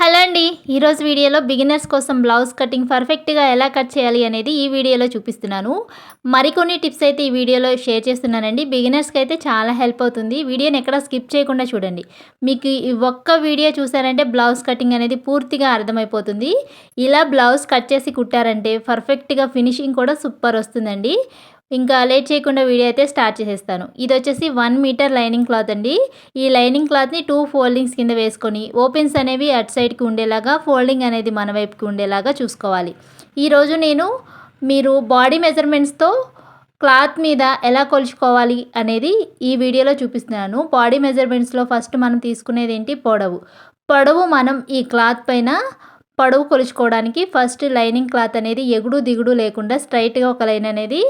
Hello అండి ఈరోజు వీడియోలో బిగినర్స్ కోసం బ్లౌజ్ కటింగ్ పర్ఫెక్ట్గా ఎలా కట్ చేయాలి అనేది ఈ వీడియోలో చూపిస్తున్నాను. మరికొన్ని టిప్స్ అయితే ఈ వీడియోలో షేర్ చేస్తున్నానండి. బిగినర్స్కి అయితే చాలా హెల్ప్ అవుతుంది. వీడియోని ఎక్కడ స్కిప్ చేయకుండా చూడండి. మీకు ఈ ఒక్క వీడియో చూసారంటే బ్లౌజ్ కటింగ్ అనేది పూర్తిగా అర్థమైపోతుంది. ఇలా బ్లౌజ్ కట్ చేసి కుట్టారంటే పర్ఫెక్ట్గా ఫినిషింగ్ కూడా సూపర్ వస్తుందండి. ఇంకా లేట్ చేయకుండా వీడియో అయితే స్టార్ట్ చేసేస్తాను. ఇది వచ్చేసి వన్ మీటర్ లైనింగ్ క్లాత్ అండి. ఈ లైనింగ్ క్లాత్ని టూ ఫోల్డింగ్స్ కింద వేసుకొని ఓపెన్స్ అనేవి అట్ సైడ్కి ఉండేలాగా ఫోల్డింగ్ అనేది మన వైపుకి ఉండేలాగా చూసుకోవాలి. ఈరోజు నేను మీరు బాడీ మెజర్మెంట్స్తో క్లాత్ మీద ఎలా కొలుచుకోవాలి అనేది ఈ వీడియోలో చూపిస్తున్నాను. బాడీ మెజర్మెంట్స్లో ఫస్ట్ మనం తీసుకునేది ఏంటి? పొడవు. పొడవు మనం ఈ క్లాత్ పైన పొడవు కొలుచుకోవడానికి ఫస్ట్ లైనింగ్ క్లాత్ అనేది ఎగుడు దిగుడు లేకుండా స్ట్రైట్గా ఒక లైన్ అనేది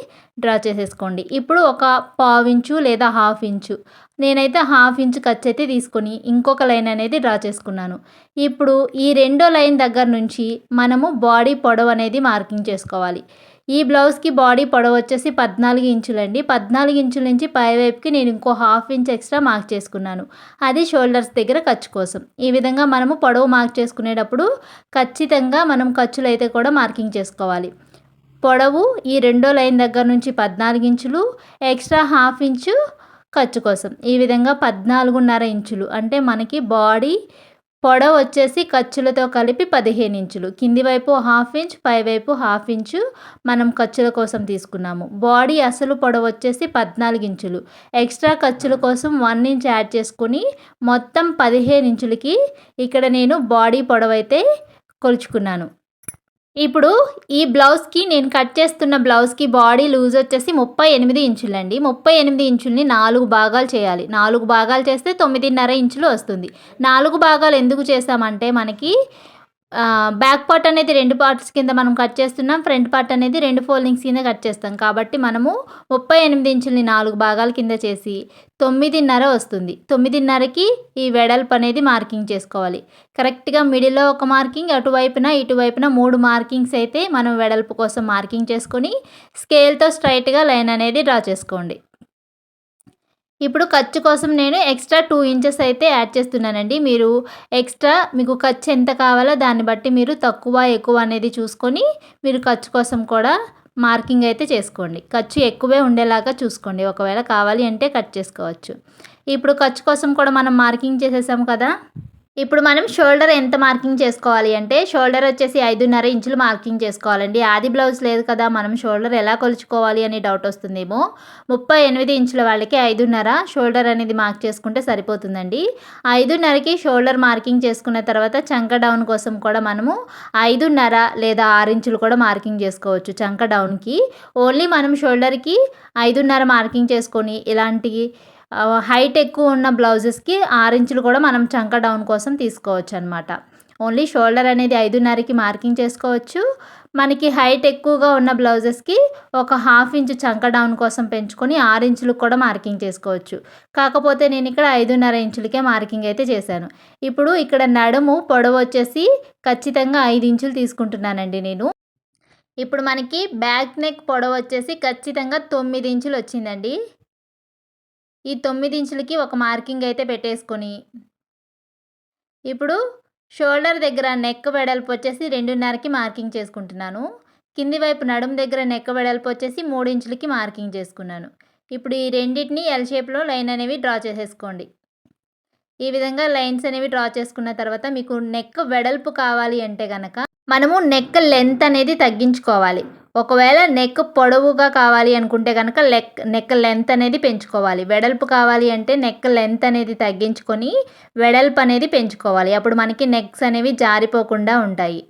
డ్రా చేసేసుకోండి. ఇప్పుడు ఒక పావు ఇంచు లేదా హాఫ్ ఇంచు. నేనైతే హాఫ్ ఇంచు ఖర్చు అయితే తీసుకొని ఇంకొక లైన్ అనేది డ్రా చేసుకున్నాను. ఇప్పుడు ఈ రెండో లైన్ దగ్గర నుంచి మనము బాడీ పొడవు అనేది మార్కింగ్ చేసుకోవాలి. ఈ బ్లౌజ్కి బాడీ పొడవు వచ్చేసి పద్నాలుగు ఇంచులండి. పద్నాలుగు ఇంచుల నుంచి పైవైపుకి నేను ఇంకో హాఫ్ ఇంచ్ ఎక్స్ట్రా మార్క్ చేసుకున్నాను. అది షోల్డర్స్ దగ్గర ఖర్చు కోసం. ఈ విధంగా మనము పొడవు మార్క్ చేసుకునేటప్పుడు ఖచ్చితంగా మనం ఖర్చులు అయితే కూడా మార్కింగ్ చేసుకోవాలి. పొడవు ఈ రెండో లైన్ దగ్గర నుంచి పద్నాలుగు ఇంచులు ఎక్స్ట్రా హాఫ్ ఇంచు ఖర్చు కోసం. ఈ విధంగా పద్నాలుగున్నర ఇంచులు. అంటే మనకి బాడీ పొడవు వచ్చేసి ఖర్చులతో కలిపి పదిహేను ఇంచులు. కింది వైపు హాఫ్ ఇంచ్ పైవైపు హాఫ్ ఇంచు మనం ఖర్చుల కోసం తీసుకున్నాము. బాడీ అసలు పొడవు వచ్చేసి పద్నాలుగు ఇంచులు. ఎక్స్ట్రా ఖర్చుల కోసం వన్ ఇంచ్ యాడ్ చేసుకుని మొత్తం పదిహేను ఇంచులకి ఇక్కడ నేను బాడీ పొడవు అయితే కొలుచుకున్నాను. ఇప్పుడు ఈ బ్లౌజ్కి నేను కట్ చేస్తున్న బ్లౌజ్కి బాడీ లూజ్ వచ్చేసి ముప్పై ఎనిమిది ఇంచులండి. ముప్పై ఎనిమిది ఇంచుల్ని నాలుగు భాగాలు చేయాలి. నాలుగు భాగాలు చేస్తే తొమ్మిదిన్నర ఇంచులు వస్తుంది. నాలుగు భాగాలు ఎందుకు చేసామంటే మనకి బ్యాక్ పార్ట్ అనేది రెండు పార్ట్స్ కింద మనం కట్ చేస్తున్నాం. ఫ్రంట్ పార్ట్ అనేది రెండు ఫోల్డింగ్స్ కింద కట్ చేస్తాం. కాబట్టి మనము ముప్పై ఎనిమిది ఇంచుల్ని నాలుగు భాగాల కింద చేసి తొమ్మిదిన్నర వస్తుంది. తొమ్మిదిన్నరకి ఈ వెడల్పు అనేది మార్కింగ్ చేసుకోవాలి. కరెక్ట్గా మిడిల్లో ఒక మార్కింగ్ అటువైపున ఇటువైపున మూడు మార్కింగ్స్ అయితే మనం వెడల్పు కోసం మార్కింగ్ చేసుకొని స్కేల్తో స్ట్రైట్గా లైన్ అనేది డ్రా చేసుకోండి. ఇప్పుడు ఖర్చు కోసం నేను ఎక్స్ట్రా టూ ఇంచెస్ అయితే యాడ్ చేస్తున్నానండి. మీరు ఎక్స్ట్రా మీకు ఖర్చు ఎంత కావాలో దాన్ని బట్టి మీరు తక్కువ ఎక్కువ అనేది చూసుకొని మీరు ఖర్చు కోసం కూడా మార్కింగ్ అయితే చేసుకోండి. ఖర్చు ఎక్కువే ఉండేలాగా చూసుకోండి. ఒకవేళ కావాలి అంటే కట్ చేసుకోవచ్చు. ఇప్పుడు ఖర్చు కోసం కూడా మనం మార్కింగ్ చేసేసాం కదా. ఇప్పుడు మనం షోల్డర్ ఎంత మార్కింగ్ చేసుకోవాలి అంటే షోల్డర్ వచ్చేసి ఐదున్నర ఇంచులు మార్కింగ్ చేసుకోవాలండి. ఆది బ్లౌజ్ లేదు కదా మనం షోల్డర్ ఎలా కొలుచుకోవాలి అని డౌట్ వస్తుందేమో. ముప్పై ఎనిమిది ఇంచుల వాళ్ళకి ఐదున్నర షోల్డర్ అనేది మార్క్ చేసుకుంటే సరిపోతుందండి. ఐదున్నరకి షోల్డర్ మార్కింగ్ చేసుకున్న తర్వాత చంక డౌన్ కోసం కూడా మనము ఐదున్నర లేదా ఆరు ఇంచులు కూడా మార్కింగ్ చేసుకోవచ్చు చంక డౌన్కి. ఓన్లీ మనం షోల్డర్కి ఐదున్నర మార్కింగ్ చేసుకొని ఇలాంటి హైట్ ఎక్కువ ఉన్న బ్లౌజెస్కి ఆరించులు కూడా మనం చంక డౌన్ కోసం తీసుకోవచ్చు అనమాట ఓన్లీ షోల్డర్ అనేది ఐదున్నరకి మార్కింగ్ చేసుకోవచ్చు. మనకి హైట్ ఎక్కువగా ఉన్న బ్లౌజెస్కి ఒక హాఫ్ ఇంచు చంక డౌన్ కోసం పెంచుకొని ఆరు ఇంచులకు కూడా మార్కింగ్ చేసుకోవచ్చు. కాకపోతే నేను ఇక్కడ ఐదున్నర ఇంచులకే మార్కింగ్ అయితే చేశాను. ఇప్పుడు ఇక్కడ నడుము పొడవు వచ్చేసి ఖచ్చితంగా ఐదు ఇంచులు తీసుకుంటున్నానండి నేను. ఇప్పుడు మనకి బ్యాక్ నెక్ పొడవు వచ్చేసి ఖచ్చితంగా తొమ్మిది ఇంచులు వచ్చిందండి. ఈ తొమ్మిది ఇంచులకి ఒక మార్కింగ్ అయితే పెట్టేసుకొని. ఇప్పుడు షోల్డర్ దగ్గర నెక్ వెడల్పు వచ్చేసి రెండున్నరకి మార్కింగ్ చేసుకుంటున్నాను. కింది వైపు నడుము దగ్గర నెక్ వెడల్పు వచ్చేసి మూడు ఇంచులకి మార్కింగ్ చేసుకున్నాను. ఇప్పుడు ఈ రెండింటిని ఎల్ షేప్లో లైన్ అనేవి డ్రా చేసేసుకోండి. ఈ విధంగా లైన్స్ అనేవి డ్రా చేసుకున్న తర్వాత మీకు నెక్ వెడల్పు కావాలి అంటే కనుక మనము నెక్ లెంత్ అనేది తగ్గించుకోవాలి. ఒకవేళ నెక్ పొడవుగా కావాలి అనుకుంటే కనుక లెక్ నెక్ లెంత్ అనేది పెంచుకోవాలి. వెడల్పు కావాలి అంటే నెక్ లెంత్ అనేది తగ్గించుకొని వెడల్పు అనేది పెంచుకోవాలి. అప్పుడు మనకి నెక్స్ అనేవి జారిపోకుండా ఉంటాయి.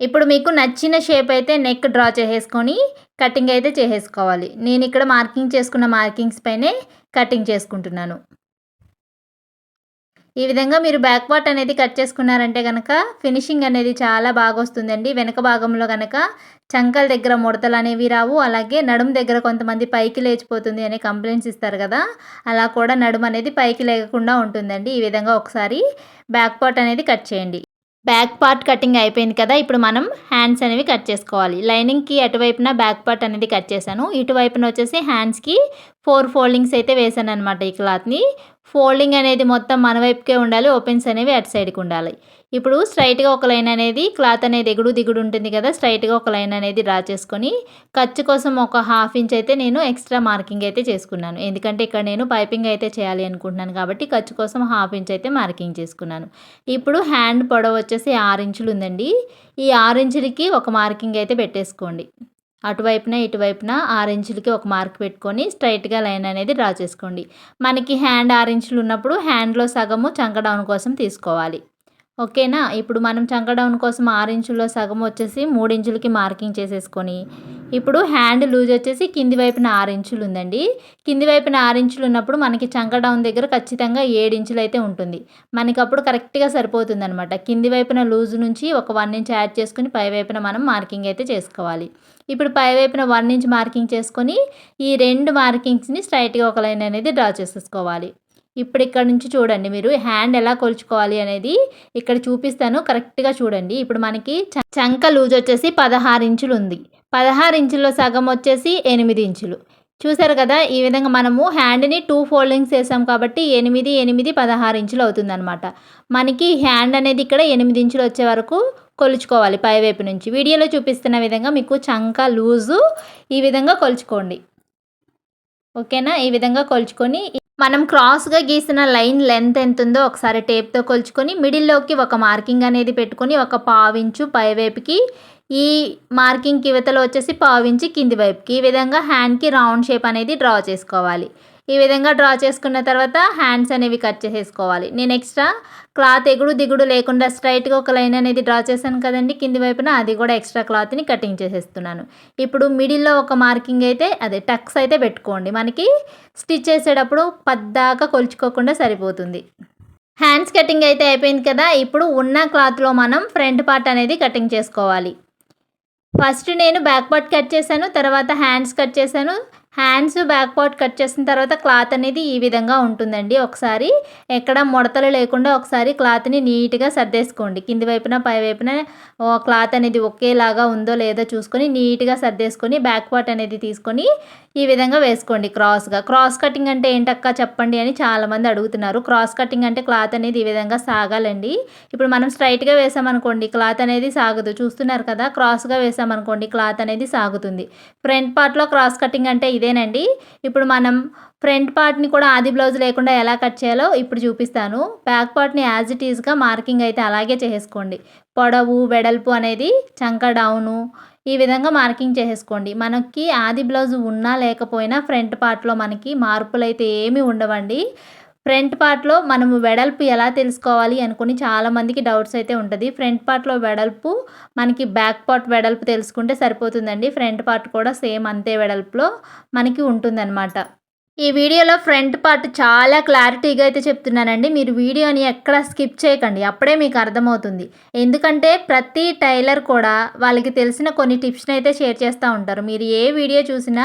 ఇప్పుడు మీకు నచ్చిన షేప్ అయితే నెక్ డ్రా చేసేసుకొని కటింగ్ అయితే చేసేసుకోవాలి. నేను ఇక్కడ మార్కింగ్ చేసుకున్న మార్కింగ్స్ పైనే కటింగ్ చేసుకుంటున్నాను. ఈ విధంగా మీరు బ్యాక్ పార్ట్ అనేది కట్ చేసుకున్నారంటే కనుక ఫినిషింగ్ అనేది చాలా బాగా వస్తుందండి. వెనక భాగంలో కనుక చంకల దగ్గర ముడతలు అనేవి రావు. అలాగే నడుము దగ్గర కొంతమంది పైకి లేచిపోతుంది అనే కంప్లైంట్స్ ఇస్తారు కదా. అలా కూడా నడుము అనేది పైకి లేకుండా ఉంటుందండి. ఈ విధంగా ఒకసారి బ్యాక్ పార్ట్ అనేది కట్ చేయండి. బ్యాక్ పార్ట్ కటింగ్ అయిపోయింది కదా ఇప్పుడు మనం హ్యాండ్స్ అనేవి కట్ చేసుకోవాలి. లైనింగ్కి అటువైపున బ్యాక్ పార్ట్ అనేది కట్ చేశాను. ఇటువైపున వచ్చేసి హ్యాండ్స్కి ఫోర్ ఫోల్డింగ్స్ అయితే వేసాను అనమాట ఈ క్లాత్ని. ఫోల్డింగ్ అనేది మొత్తం మన వైపుకే ఉండాలి ఓపెన్స్ అనేవి అటు సైడ్కి ఉండాలి. ఇప్పుడు స్ట్రైట్గా ఒక లైన్ అనేది క్లాత్ అనేది ఎగుడు దిగుడు ఉంటుంది కదా స్ట్రైట్గా ఒక లైన్ అనేది డ్రా చేసుకొని ఖర్చు కోసం ఒక హాఫ్ ఇంచ్ అయితే నేను ఎక్స్ట్రా మార్కింగ్ అయితే చేసుకున్నాను. ఎందుకంటే ఇక్కడ నేను పైపింగ్ అయితే చేయాలి అనుకుంటున్నాను కాబట్టి ఖర్చు కోసం హాఫ్ ఇంచ్ అయితే మార్కింగ్ చేసుకున్నాను. ఇప్పుడు హ్యాండ్ పొడవు వచ్చేసి ఆరు ఇంచులు ఉందండి. ఈ ఆరు ఇంచులకి ఒక మార్కింగ్ అయితే పెట్టేసుకోండి. అటువైపున ఇటువైపున ఆరు ఇంచులకి ఒక మార్క్ పెట్టుకొని స్ట్రైట్గా లైన్ అనేది డ్రా చేసుకోండి. మనకి హ్యాండ్ ఆరు ఇంచులు ఉన్నప్పుడు హ్యాండ్లో సగము చంక డౌన్ కోసం తీసుకోవాలి. ఓకేనా? ఇప్పుడు మనం చంక డౌన్ కోసం ఆరు ఇంచుల్లో సగం వచ్చేసి మూడు ఇంచులకి మార్కింగ్ చేసేసుకొని ఇప్పుడు హ్యాండ్ లూజ్ వచ్చేసి కింది వైపున ఆరు ఇంచులు ఉందండి కింది వైపున ఆరు ఇంచులు ఉన్నప్పుడు మనకి చంక డౌన్ దగ్గర ఖచ్చితంగా ఏడు ఇంచులు అయితే ఉంటుంది. మనకి అప్పుడు కరెక్ట్గా సరిపోతుంది అనమాట కింది వైపున లూజ్ నుంచి ఒక వన్ ఇంచ్ యాడ్ చేసుకుని పై వైపున మనం మార్కింగ్ అయితే చేసుకోవాలి. ఇప్పుడు పై వైపున వన్ ఇంచ్ మార్కింగ్ చేసుకొని ఈ రెండు మార్కింగ్స్ని స్ట్రైట్గా ఒక లైన్ అనేది డ్రా చేసేసుకోవాలి. ఇప్పుడు ఇక్కడ నుంచి చూడండి మీరు హ్యాండ్ ఎలా కొలుచుకోవాలి అనేది ఇక్కడ చూపిస్తాను. కరెక్ట్గా చూడండి. ఇప్పుడు మనకి చంక లూజ్ వచ్చేసి పదహారు ఇంచులు ఉంది. పదహారు ఇంచుల్లో సగం వచ్చేసి ఎనిమిది ఇంచులు. చూసారు కదా ఈ విధంగా మనము హ్యాండ్ని టూ ఫోల్డింగ్స్ వేసాం కాబట్టి ఎనిమిది ఎనిమిది పదహారు ఇంచులు అవుతుందన్నమాట. మనకి హ్యాండ్ అనేది ఇక్కడ ఎనిమిది ఇంచులు వచ్చే వరకు కొలుచుకోవాలి పైవైపు నుంచి. వీడియోలో చూపిస్తున్న విధంగా మీకు చంక లూజు ఈ విధంగా కొలుచుకోండి. ఓకేనా? ఈ విధంగా కొలుచుకొని మనం క్రాస్గా గీసిన లైన్ లెంత్ ఎంత ఉందో ఒకసారి టేప్తో కొలుచుకొని మిడిల్లోకి ఒక మార్కింగ్ అనేది పెట్టుకొని ఒక పావించు పైవైపుకి ఈ మార్కింగ్ ఇవతలో వచ్చేసి పావించి కింది వైపుకి. ఈ విధంగా హ్యాండ్కి రౌండ్ షేప్ అనేది డ్రా చేసుకోవాలి. ఈ విధంగా డ్రా చేసుకున్న తర్వాత హ్యాండ్స్ అనేవి కట్ చేసేసుకోవాలి. నేను ఎక్స్ట్రా క్లాత్ ఎగుడు దిగుడు లేకుండా స్ట్రైట్గా ఒక లైన్ అనేది డ్రా చేశాను కదండి. కింది వైపున అది కూడా ఎక్స్ట్రా క్లాత్ని కటింగ్ చేసేస్తున్నాను. ఇప్పుడు మిడిల్లో ఒక మార్కింగ్ అయితే అదే టక్స్ అయితే పెట్టుకోండి. మనకి స్టిచ్ చేసేటప్పుడు పద్దాకా కొలుచుకోకుండా సరిపోతుంది. హ్యాండ్స్ కటింగ్ అయితే అయిపోయింది కదా. ఇప్పుడు ఉన్న క్లాత్లో మనం ఫ్రంట్ పార్ట్ అనేది కటింగ్ చేసుకోవాలి. ఫస్ట్ నేను బ్యాక్ పార్ట్ కట్ చేశాను తర్వాత హ్యాండ్స్ కట్ చేశాను. హ్యాండ్స్ బ్యాక్ పార్ట్ కట్ చేసిన తర్వాత క్లాత్ అనేది ఈ విధంగా ఉంటుందండి. ఒకసారి ఎక్కడ ముడతలు లేకుండా ఒకసారి క్లాత్ని నీట్గా సర్దేసుకోండి. కింది వైపున పై వైపున ఓ క్లాత్ అనేది ఒకేలాగా ఉందో లేదో చూసుకొని నీట్గా సర్దేసుకొని బ్యాక్ పార్ట్ అనేది తీసుకొని ఈ విధంగా వేసుకోండి క్రాస్గా. క్రాస్ కటింగ్ అంటే ఏంటక్క చెప్పండి అని చాలామంది అడుగుతున్నారు. క్రాస్ కటింగ్ అంటే క్లాత్ అనేది ఈ విధంగా సాగాలండి. ఇప్పుడు మనం స్ట్రైట్గా వేసామనుకోండి క్లాత్ అనేది సాగదు. చూస్తున్నారు కదా క్రాస్గా వేసామనుకోండి క్లాత్ అనేది సాగుతుంది. ఫ్రంట్ పార్ట్లో క్రాస్ కటింగ్ అంటే ఇదేనండి. ఇప్పుడు మనం ఫ్రంట్ పార్ట్ని కూడా ఆది బ్లౌజ్ లేకుండా ఎలా కట్ చేయాలో ఇప్పుడు చూపిస్తాను. బ్యాక్ పార్ట్ని యాజ్ ఇట్ ఈజ్గా మార్కింగ్ అయితే అలాగే చేసుకోండి పొడవు వెడల్పు అనేది చంక డౌను ఈ విధంగా మార్కింగ్ చేసేసుకోండి. మనకి ఆది బ్లౌజ్ ఉన్నా లేకపోయినా ఫ్రంట్ పార్ట్లో మనకి మార్పులు అయితే ఏమీ ఉండవండి. ఫ్రంట్ పార్ట్లో మనము వెడల్పు ఎలా తెలుసుకోవాలి అనుకుని చాలామందికి డౌట్స్ అయితే ఉంటుంది. ఫ్రంట్ పార్ట్లో వెడల్పు మనకి బ్యాక్ పార్ట్ వెడల్పు తెలుసుకుంటే సరిపోతుందండి. ఫ్రంట్ పార్ట్ కూడా సేమ్ అంతే వెడల్పులో మనకి ఉంటుందన్నమాట. ఈ వీడియోలో ఫ్రంట్ పార్ట్ చాలా క్లారిటీగా అయితే చెప్తున్నానండి. మీరు వీడియోని ఎక్కడ స్కిప్ చేయకండి. అప్పుడే మీకు అర్థమవుతుంది. ఎందుకంటే ప్రతి టైలర్ కూడా వాళ్ళకి తెలిసిన కొన్ని టిప్స్ని అయితే షేర్ చేస్తూ ఉంటారు. మీరు ఏ వీడియో చూసినా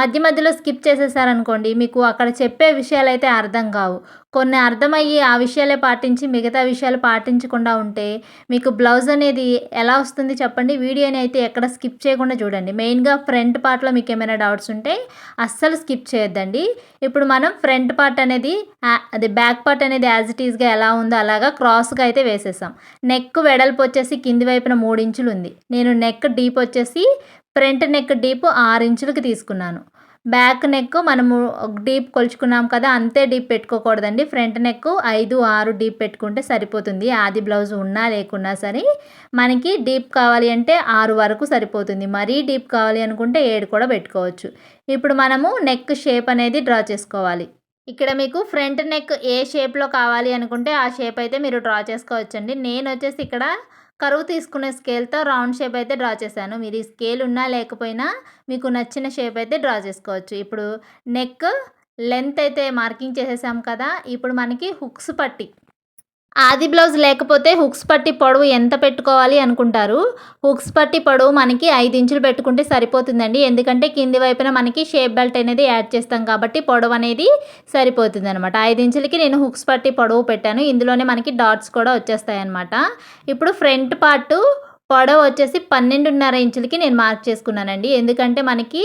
మధ్య మధ్యలో స్కిప్ చేసేసారనుకోండి మీకు అక్కడ చెప్పే విషయాలు అయితే అర్థం కావు. కొన్ని అర్థమయ్యి ఆ విషయాలే పాటించి మిగతా విషయాలు పాటించకుండా ఉంటే మీకు బ్లౌజ్ అనేది ఎలా వస్తుంది చెప్పండి. వీడియోని అయితే ఎక్కడ స్కిప్ చేయకుండా చూడండి. మెయిన్గా ఫ్రంట్ పార్ట్లో మీకు ఏమైనా డౌట్స్ ఉంటే అస్సలు స్కిప్ చేయొద్దండి. ఇప్పుడు మనం ఫ్రంట్ పార్ట్ అనేది అది బ్యాక్ పార్ట్ అనేది యాజ్ ఇట్ ఈస్గా ఎలా ఉందో అలాగా క్రాస్గా అయితే వేసేసాం. నెక్ వెడల్పు వచ్చేసి కింది వైపున మూడు ఇంచులు ఉంది. నేను నెక్ డీప్ వచ్చేసి ఫ్రంట్ నెక్ డీప్ ఆరు ఇంచులకి తీసుకున్నాను. బ్యాక్ నెక్ మనము డీప్ కొలుచుకున్నాం కదా అంతే డీప్ పెట్టుకోకూడదండి. ఫ్రంట్ నెక్ ఐదు ఆరు డీప్ పెట్టుకుంటే సరిపోతుంది. ఆది బ్లౌజ్ ఉన్నా లేకున్నా సరే మనకి డీప్ కావాలి అంటే ఆరు వరకు సరిపోతుంది. మరీ డీప్ కావాలి అనుకుంటే ఏడు కూడా పెట్టుకోవచ్చు. ఇప్పుడు మనము నెక్ షేప్ అనేది డ్రా చేసుకోవాలి. ఇక్కడ మీకు ఫ్రంట్ నెక్ ఏ షేప్లో కావాలి అనుకుంటే ఆ షేప్ అయితే మీరు డ్రా చేసుకోవచ్చండి. నేను వచ్చేసి ఇక్కడ కరువు తీసుకునే స్కేల్తో రౌండ్ షేప్ అయితే డ్రా చేశాను. మీరు ఈ స్కేల్ ఉన్నా లేకపోయినా మీకు నచ్చిన షేప్ అయితే డ్రా చేసుకోవచ్చు. ఇప్పుడు నెక్ లెంత్ అయితే మార్కింగ్ చేసేసాం కదా ఇప్పుడు మనకి హుక్స్ పట్టి ఆది బ్లౌజ్ లేకపోతే హుక్స్ పట్టి పొడవు ఎంత పెట్టుకోవాలి అనుకుంటారు? హుక్స్ పట్టి పొడవు మనకి ఐదు ఇంచులు పెట్టుకుంటే సరిపోతుందండి. ఎందుకంటే కింది వైపున మనకి షేప్ బెల్ట్ అనేది యాడ్ చేస్తాం కాబట్టి పొడవు అనేది సరిపోతుంది అనమాట ఐదు ఇంచులకి నేను హుక్స్ పట్టి పొడవు పెట్టాను. ఇందులోనే మనకి డాట్స్ కూడా వచ్చేస్తాయి అనమాట ఇప్పుడు ఫ్రంట్ పార్ట్ పొడవు వచ్చేసి పన్నెండున్నర ఇంచులకి నేను మార్క్ చేసుకున్నానండి. ఎందుకంటే మనకి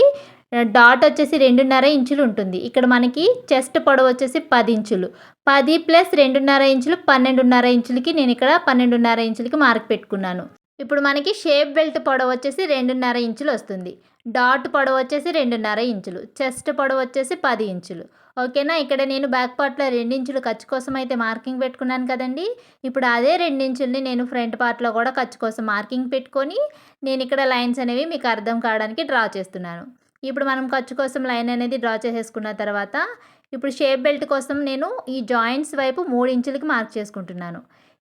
డాట్ వచ్చేసి రెండున్నర ఇంచులు ఉంటుంది. ఇక్కడ మనకి చెస్ట్ పొడవు వచ్చేసి పది ఇంచులు. పది ప్లస్ రెండున్నర ఇంచులు పన్నెండున్నర ఇంచులకి నేను ఇక్కడ పన్నెండున్నర ఇంచులకి మార్క్ పెట్టుకున్నాను. ఇప్పుడు మనకి షేప్ బెల్ట్ పొడవు వచ్చేసి రెండున్నర ఇంచులు వస్తుంది. డాట్ పొడవు వచ్చేసి రెండున్నర ఇంచులు. చెస్ట్ పొడవు వచ్చేసి పది ఇంచులు. ఓకేనా? ఇక్కడ నేను బ్యాక్ పార్ట్లో రెండించులు ఖర్చు కోసం అయితే మార్కింగ్ పెట్టుకున్నాను కదండి. ఇప్పుడు అదే రెండించుల్ని నేను ఫ్రంట్ పార్ట్లో కూడా ఖర్చు కోసం మార్కింగ్ పెట్టుకొని నేను ఇక్కడ లైన్స్ అనేవి మీకు అర్థం కావడానికి డ్రా చేస్తున్నాను. ఇప్పుడు మనం ఖర్చు కోసం లైన్ అనేది డ్రా చేసేసుకున్న తర్వాత ఇప్పుడు షేప్ బెల్ట్ కోసం నేను ఈ జాయింట్స్ వైపు మూడు ఇంచులకి మార్క్ చేసుకుంటున్నాను.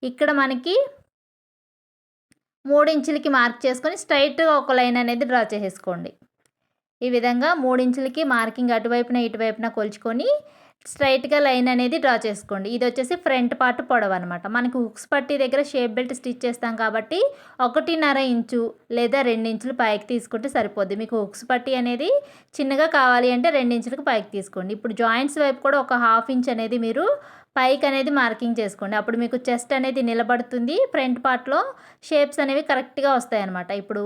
ఇక్కడ మనకి మూడు ఇంచులకి మార్క్ చేసుకొని స్ట్రైట్గా ఒక లైన్ అనేది డ్రా చేసేసుకోండి. ఈ విధంగా మూడు ఇంచులకి మార్కింగ్ అటువైపున ఇటువైపున కొలుచుకొని స్ట్రైట్గా లైన్ అనేది డ్రా చేసుకోండి. ఇది వచ్చేసి ఫ్రంట్ పార్ట్ పొడవు అనమాట మనకి హుక్స్ పట్టి దగ్గర షేప్ బెల్ట్ స్టిచ్ చేస్తాం కాబట్టి ఒకటిన్నర ఇంచు లేదా రెండు ఇంచులు పైకి తీసుకుంటే సరిపోద్ది. మీకు హుక్స్ పట్టి అనేది చిన్నగా కావాలి అంటే రెండించులకు పైకి తీసుకోండి. ఇప్పుడు జాయింట్స్ వైపు కూడా ఒక హాఫ్ ఇంచ్ అనేది మీరు పైకి అనేది మార్కింగ్ చేసుకోండి. అప్పుడు మీకు చెస్ట్ అనేది నిలబడుతుంది. ఫ్రంట్ పార్ట్లో షేప్స్ అనేవి కరెక్ట్గా వస్తాయి అనమాట ఇప్పుడు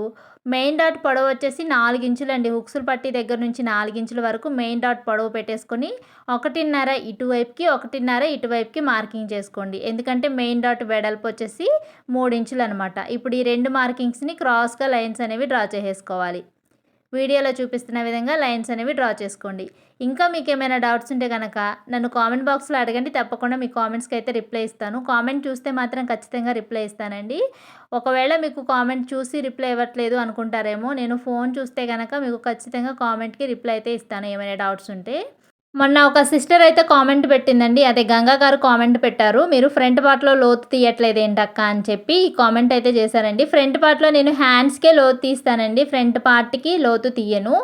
మెయిన్ డాట్ పొడవు వచ్చేసి నాలుగు ఇంచులు అండి హుక్సులు పట్టి దగ్గర నుంచి నాలుగు ఇంచుల వరకు మెయిన్ డాట్ పొడవు పెట్టేసుకొని ఒకటిన్నర ఇటువైపుకి ఒకటిన్నర ఇటువైపుకి మార్కింగ్ చేసుకోండి. ఎందుకంటే మెయిన్ డాట్ వెడల్పు వచ్చేసి మూడు ఇంచులు అనమాట ఇప్పుడు ఈ రెండు మార్కింగ్స్ని క్రాస్గా లైన్స్ అనేవి డ్రా చేసేసుకోవాలి. వీడియోలో చూపిస్తున్న విధంగా లైన్స్ అనేవి డ్రా చేసుకోండి. ఇంకా మీకు ఏమైనా డౌట్స్ ఉంటే కనుక నన్ను కామెంట్ బాక్స్లో అడగండి. తప్పకుండా మీ కామెంట్స్కి అయితే రిప్లై ఇస్తాను. కామెంట్ చూస్తే మాత్రం ఖచ్చితంగా రిప్లై ఇస్తానండి. ఒకవేళ మీకు కామెంట్ చూసి రిప్లై ఇవ్వట్లేదు అనుకుంటారేమో నేను ఫోన్ చూస్తే కనుక మీకు ఖచ్చితంగా కామెంట్కి రిప్లై అయితే ఇస్తాను. ఏమైనా డౌట్స్ ఉంటే మొన్న ఒక సిస్టర్ అయితే కామెంట్ పెట్టిందండి. అదే గంగా గారు కామెంట్ పెట్టారు. మీరు ఫ్రంట్ పార్ట్లో లోతు తీయట్లేదు ఏంటక్క అని చెప్పి కామెంట్ అయితే చేశారండి. ఫ్రంట్ పార్ట్లో నేను హ్యాండ్స్కే లోతు తీస్తానండి. ఫ్రంట్ పార్ట్కి లోతు తీయను.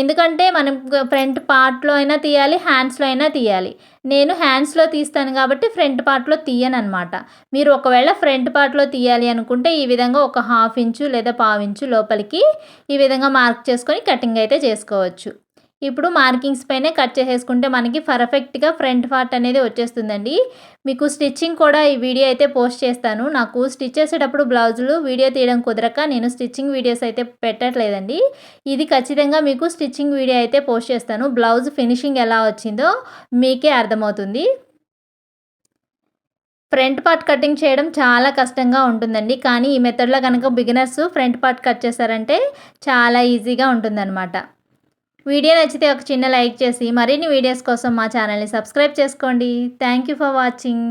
ఎందుకంటే మనం ఫ్రంట్ పార్ట్లో అయినా తీయాలి హ్యాండ్స్లో అయినా తీయాలి. నేను హ్యాండ్స్లో తీస్తాను కాబట్టి ఫ్రంట్ పార్ట్లో తీయను అనమాట మీరు ఒకవేళ ఫ్రంట్ పార్ట్లో తీయాలి అనుకుంటే ఈ విధంగా ఒక హాఫ్ ఇంచు లేదా పావు ఇంచు లోపలికి ఈ విధంగా మార్క్ చేసుకొని కటింగ్ అయితే చేసుకోవచ్చు. ఇప్పుడు మార్కింగ్స్ పైనే కట్ చేసేసుకుంటే మనకి పర్ఫెక్ట్గా ఫ్రంట్ పార్ట్ అనేది వచ్చేస్తుందండి. మీకు స్టిచ్చింగ్ కూడా ఈ వీడియో అయితే పోస్ట్ చేస్తాను. నాకు స్టిచ్ చేసేటప్పుడు బ్లౌజులు వీడియో తీయడం కుదరక నేను స్టిచ్చింగ్ వీడియోస్ అయితే పెట్టట్లేదండి. ఇది ఖచ్చితంగా మీకు స్టిచ్చింగ్ వీడియో అయితే పోస్ట్ చేస్తాను. బ్లౌజ్ ఫినిషింగ్ ఎలా వచ్చిందో మీకే అర్థమవుతుంది. ఫ్రంట్ పార్ట్ కటింగ్ చేయడం చాలా కష్టంగా ఉంటుందండి. కానీ ఈ మెథడ్లో కనుక బిగినర్స్ ఫ్రంట్ పార్ట్ కట్ చేశారంటే చాలా ఈజీగా ఉంటుందన్నమాట. వీడియో నచ్చితే ఒక చిన్న లైక్ చేసి మరిన్ని వీడియోస్ కోసం మా ఛానల్ని సబ్స్క్రైబ్ చేసుకోండి. Thank you for watching.